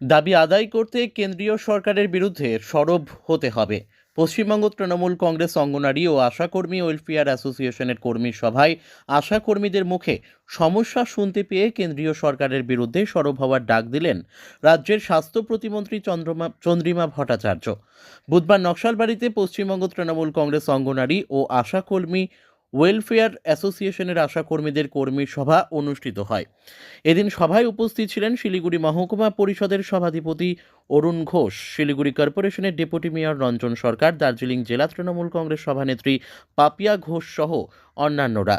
দাবি আদায় করতে কেন্দ্রীয় সরকারের বিরুদ্ধে সরব হতে হবে। পশ্চিমবঙ্গ তৃণমূল কংগ্রেস অঙ্গনারী ও আশাকর্মী ওয়েলফেয়ার অ্যাসোসিয়েশনের কর্মী সভায় আশাকর্মীদের মুখে সমস্যা শুনতে পেয়ে কেন্দ্রীয় সরকারের বিরুদ্ধে সরব হওয়ার ডাক দিলেন রাজ্যের স্বাস্থ্য প্রতিমন্ত্রী চন্দ্রমা, চন্দ্রিমা ভট্টাচার্য। বুধবার নকশালবাড়িতে পশ্চিমবঙ্গ তৃণমূল কংগ্রেস অঙ্গনারী ও আশাকর্মী ওয়েলফেয়ার অ্যাসোসিয়েশনের আশাকর্মীদের কর্মী সভা অনুষ্ঠিত হয়। এদিন সভায় উপস্থিত ছিলেন শিলিগুড়ি মহকুমা পরিষদের সভাধিপতি অরুণ ঘোষ, শিলিগুড়ি কর্পোরেশনের ডেপুটি মেয়র রঞ্জন সরকার, দার্জিলিং জেলা তৃণমূল কংগ্রেস সভানেত্রী পাপিয়া ঘোষ সহ অন্যান্যরা।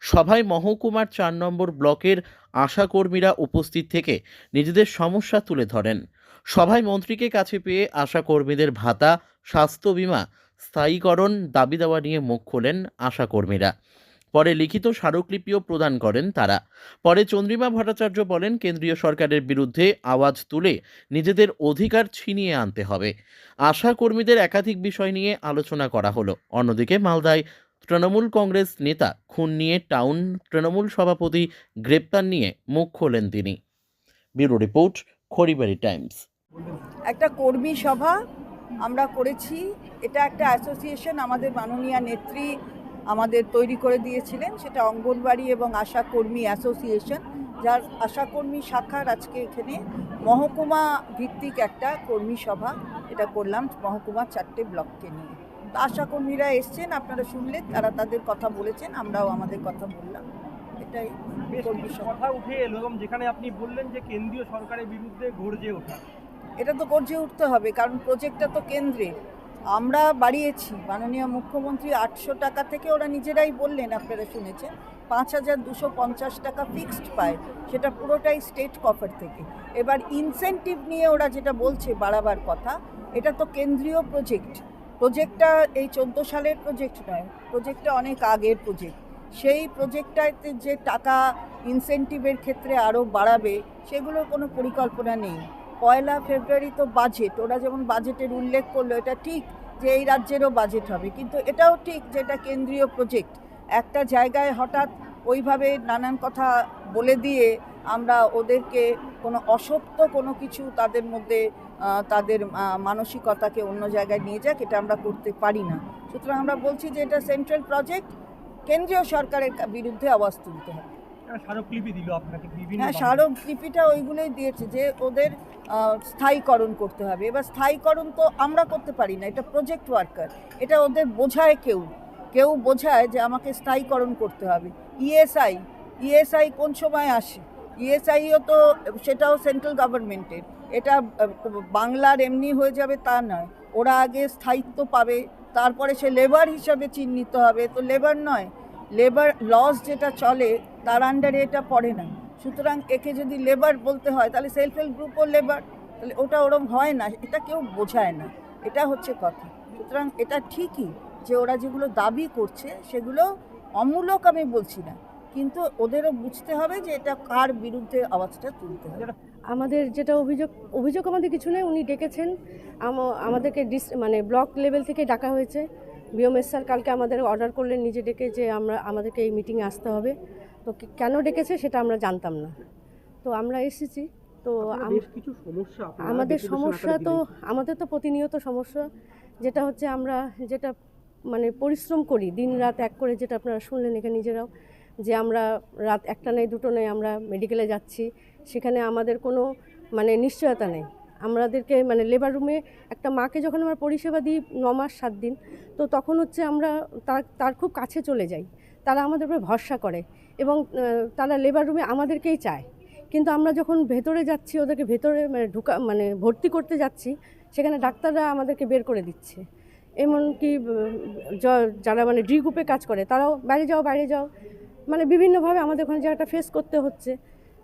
সভায় মহকুমার চার নম্বর ব্লকের আশাকর্মীরা উপস্থিত থেকে নিজেদের সমস্যা তুলে ধরেন। সভায় মন্ত্রীকে কাছে পেয়ে আশাকর্মীদের ভাতা, স্বাস্থ্য বীমা স্থায়ীকরণ দাবি দেওয়া নিয়ে মুখ খোলেন আশাকর্মীরা। পরে লিখিত স্মারকলিপিও প্রদান করেন তারা। পরে চন্দ্রিমা ভট্টাচার্য বলেন, কেন্দ্রীয় সরকারের বিরুদ্ধে আওয়াজ তুলে নিজেদের অধিকার ছিনিয়ে আনতে হবে। আশা কর্মীদের একাধিক বিষয় নিয়ে আলোচনা করা হলো। অন্যদিকে মালদায় তৃণমূল কংগ্রেস নেতা খুন নিয়ে টাউন তৃণমূল সভাপতি গ্রেপ্তার নিয়ে মুখ খোলেন তিনি। Bureau report Kharibari times. একটা কর্মী সভা আমরা করেছি। এটা একটা অ্যাসোসিয়েশন আমাদের মাননীয় নেত্রী আমাদের তৈরি করে দিয়েছিলেন। সেটা অঙ্গনবাড়ি এবং আশা কর্মী অ্যাসোসিয়েশন যার আশাকর্মী শাখার আজকে এখানে মহকুমা ভিত্তিক একটা কর্মী সভা এটা করলাম মহকুমা চারটে ব্লককে নিয়ে। তো আশাকর্মীরা এসছেন আপনারা শুনলেন তারা তাদের কথা বলেছেন আমরাও আমাদের কথা বললাম। এটাই বেশ কর্মী সভা। কথা উঠে এলো এবং যেখানে আপনি বললেন যে কেন্দ্রীয় সরকারের বিরুদ্ধে গর্জে ওঠা। এটা তো গর্জে উঠতে হবে, কারণ প্রজেক্টটা তো কেন্দ্রের। আমরা বাড়িয়েছি, মাননীয় মুখ্যমন্ত্রী আটশো টাকা থেকে ওরা নিজেরাই বললেন, আপনারা শুনেছেন, পাঁচ হাজার দুশো পঞ্চাশ টাকা ফিক্সড পায়, সেটা পুরোটাই স্টেট কফার থেকে। এবার ইনসেন্টিভ নিয়ে ওরা যেটা বলছে বাড়াবার কথা, এটা তো কেন্দ্রীয় প্রজেক্ট প্রজেক্টটা এই চোদ্দ সালের প্রজেক্ট নয় প্রজেক্টটা অনেক আগের প্রজেক্ট সেই প্রজেক্টটাতে যে টাকা ইনসেন্টিভের ক্ষেত্রে আরও বাড়াবে, সেগুলোর কোনো পরিকল্পনা নেই। পয়লা ফেব্রুয়ারি তো বাজেট ওরা যেমন বাজেটের উল্লেখ করল, এটা ঠিক যে এই রাজ্যেরও বাজেট হবে, কিন্তু এটাও ঠিক যে এটা কেন্দ্রীয় প্রজেক্ট একটা জায়গায় হঠাৎ ওইভাবে নানান কথা বলে দিয়ে আমরা ওদেরকে কোনো অসত্য কোনো কিছু তাদের মধ্যে তাদের মানসিকতাকে অন্য জায়গায় নিয়ে যাক, এটা আমরা করতে পারি না। সুতরাং আমরা বলছি যে এটা সেন্ট্রাল প্রজেক্ট কেন্দ্রীয় সরকারের বিরুদ্ধে আওয়াজ তুলতে হবে। বিভিন্ন হ্যাঁ স্মারকলিপিটা ওইগুলোই দিয়েছে যে ওদের স্থায়ীকরণ করতে হবে। এবার স্থায়ীকরণ তো আমরা করতে পারি না এটা প্রজেক্ট ওয়ার্কার এটা ওদের বোঝায় কেউ কেউ বোঝায় যে আমাকে স্থায়ীকরণ করতে হবে। ইএসআই ইএসআই কোন সময় আসে? ইএসআইও তো সেটাও সেন্ট্রাল গভর্নমেন্টের এটা বাংলার এমনি হয়ে যাবে তা নয়। ওরা আগে স্থায়িত্ব পাবে তারপরে সে লেবার হিসাবে চিহ্নিত হবে। তো লেবার নয় লেবার লস যেটা চলে তার আন্ডারে এটা পড়ে না। সুতরাং একে যদি লেবার বলতে হয়, তাহলে সেলফ হেল্প গ্রুপও লেবার তাহলে ওটা ওরম হয় না, এটা কেউ বোঝায় না। এটা হচ্ছে কথা। সুতরাং এটা ঠিকই যে ওরা যেগুলো দাবি করছে, সেগুলো অমূলক আমি বলছি না। কিন্তু ওদেরও বুঝতে হবে যে এটা কার বিরুদ্ধে আওয়াজটা তুলতে হবে। আমাদের যেটা অভিযোগ অভিযোগ আমাদের কিছু নেই, উনি ডেকেছেন। আম- আমাদেরকে ডিস মানে ব্লক লেভেল থেকে ডাকা হয়েছে। বিওমেস স্যার কালকে আমাদের অর্ডার করলেন, নিজে ডেকে যে আমরা, আমাদেরকে এই মিটিংয়ে আসতে হবে। তো কেন ডেকেছে সেটা আমরা জানতাম না। তো আমরা এসেছি তো আমাদের সমস্যা তো আমাদের তো প্রতিনিয়ত সমস্যা যেটা হচ্ছে আমরা যেটা মানে পরিশ্রম করি দিন রাত এক করে যেটা আপনারা শুনলেন এখানে নিজেরাও যে আমরা রাত একটা নেই দুটো নেই আমরা মেডিকেলে যাচ্ছি সেখানে আমাদের কোনো মানে নিশ্চয়তা নেই। আমাদেরকে মানে লেবার রুমে একটা মাকে যখন আমরা পরিষেবা দিই ন মাস, সাত দিন, তো তখন হচ্ছে আমরা তার তার খুব কাছে চলে যাই। তারা আমাদের উপরে ভরসা করে এবং তারা লেবার রুমে আমাদেরকেই চায়। কিন্তু আমরা যখন ভেতরে যাচ্ছি, ওদেরকে ভেতরে মানে ঢুকা মানে ভর্তি করতে যাচ্ছি, সেখানে ডাক্তাররা আমাদেরকে বের করে দিচ্ছে। এমনকি যারা মানে ডি গ্রুপে কাজ করে, তারাও বাইরে যাও বাইরে যাও মানে বিভিন্নভাবে আমাদের ওখানে জায়গাটা ফেস করতে হচ্ছে।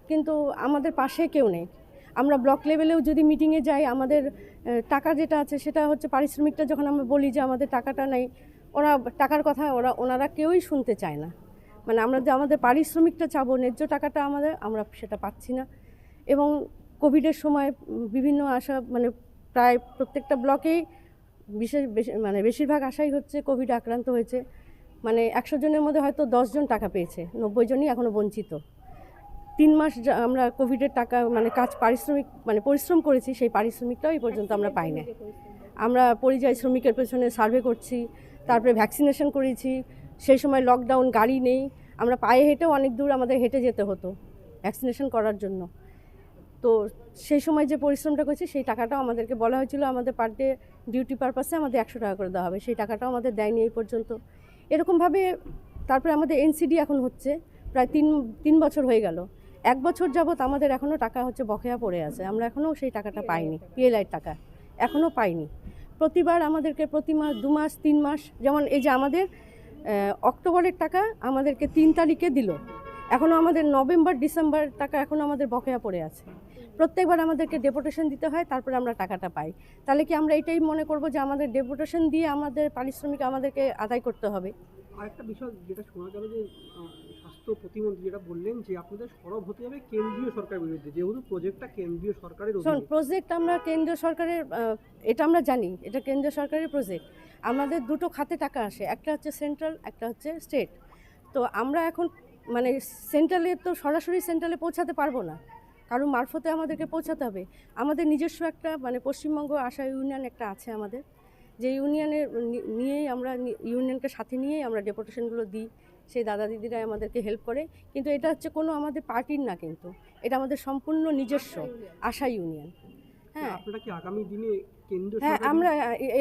কিন্তু আমাদের পাশে কেউ নেই। আমরা ব্লক লেভেলেও যদি মিটিংয়ে যাই, আমাদের টাকা যেটা আছে সেটা হচ্ছে পারিশ্রমিকটা যখন আমরা বলি যে আমাদের টাকাটা নেই, ওরা, টাকার কথা ওরা, ওনারা কেউই শুনতে চায় না। মানে আমরা যে আমাদের পারিশ্রমিকটা চাবো, ন্যায্য টাকাটা আমাদের, আমরা সেটা পাচ্ছি না। এবং কোভিডের সময় বিভিন্ন আশা মানে প্রায় প্রত্যেকটা ব্লকেই বিশেষ, বেশি- মানে বেশিরভাগ আশাই হচ্ছে কোভিড আক্রান্ত হয়েছে। মানে একশো জনের মধ্যে হয়তো দশজন টাকা পেয়েছে, নব্বই জনই এখনও বঞ্চিত। তিন মাস আমরা কোভিডের টাকা মানে কাজ পারিশ্রমিক মানে পরিশ্রম করেছি, সেই পারিশ্রমিকটাও এই পর্যন্ত আমরা পাই না আমরা পরিযায়ী শ্রমিকের পেছনে সার্ভে করছি, তারপরে ভ্যাকসিনেশন করেছি, সেই সময় লকডাউন, গাড়ি নেই, আমরা পায়ে হেঁটেও অনেক দূর আমাদের হেঁটে যেতে হতো ভ্যাকসিনেশন করার জন্য। তো সেই সময় যে পরিশ্রমটা করেছি, সেই টাকাটাও আমাদেরকে বলা হয়েছিল, আমাদের পার ডে ডিউটি পারপাসে আমাদের একশো টাকা করে দেওয়া হবে, সেই টাকাটাও আমাদের দেয়নি এই পর্যন্ত। এরকমভাবে তারপরে আমাদের এনসিডি এখন হচ্ছে, প্রায় তিন তিন বছর হয়ে গেল। এক বছর যাবৎ আমাদের এখনও টাকা হচ্ছে বকেয়া পড়ে আছে। আমরা এখনও সেই টাকাটা পাইনি পিএলআইয়ের টাকা। এখনও পাইনি। প্রতিবার আমাদেরকে প্রতি মাস, দু মাস, তিন মাস, যেমন এই যে আমাদের অক্টোবরের টাকা আমাদেরকে তিন তারিখে দিল। এখনও আমাদের নভেম্বর, ডিসেম্বর টাকা এখনও আমাদের বকেয়া পড়ে আছে। প্রত্যেকবার আমাদেরকে ডেপুটেশন দিতে হয়, তারপরে আমরা টাকাটা পাই। তাহলে কি আমরা এটাই মনে করব যে আমাদের ডেপুটেশন দিয়ে আমাদের পারিশ্রমিক আমাদেরকে আদায় করতে হবে? আরেকটা বিষয় যেটা শোনা যে প্রতিমন্ত্রী যেটা বললেন যে আপনাদের সরব হতে হবে কেন্দ্রীয় সরকারের বিরুদ্ধে যেহেতু প্রজেক্টটা কেন্দ্রীয় সরকারের শোন প্রজেক্ট আমরা কেন্দ্রীয় সরকারের এটা আমরা জানি এটা কেন্দ্রীয় সরকারের প্রজেক্ট আমাদের দুটো খাতে টাকা আসে একটা হচ্ছে সেন্ট্রাল একটা হচ্ছে স্টেট তো আমরা এখন মানে সেন্ট্রালে তো সরাসরি সেন্ট্রালে পৌঁছাতে পারব না কারণ মারফতে আমাদেরকে পৌঁছাতে হবে। আমাদের নিজস্ব একটা মানে পশ্চিমবঙ্গ আশা ইউনিয়ন একটা আছে আমাদের যে ইউনিয়নের নিয়েই আমরা ইউনিয়নকে সাথে নিয়েই আমরা ডেপুটেশনগুলো দিই। সেই দাদা দিদিরাই আমাদেরকে হেল্প করে। কিন্তু এটা হচ্ছে কোনো আমাদের পার্টির না কিন্তু। এটা আমাদের সম্পূর্ণ নিজস্ব আশা ইউনিয়ন হ্যাঁ। আপনারা কি আগামী দিনে হ্যাঁ আমরা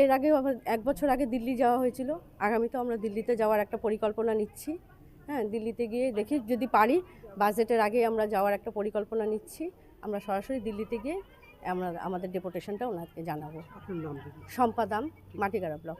এর আগে এক বছর আগে দিল্লি যাওয়া হয়েছিল। আগামীতেও আমরা দিল্লিতে যাওয়ার একটা পরিকল্পনা নিচ্ছি। হ্যাঁ দিল্লিতে গিয়ে দেখি যদি পারি বাজেটের আগে আমরা যাওয়ার একটা পরিকল্পনা নিচ্ছি। আমরা সরাসরি দিল্লিতে গিয়ে আমরা আমাদের ডেপুটেশনটা ওনাকে জানাব। সম্পাদাম মাটিগাড়া ব্লক।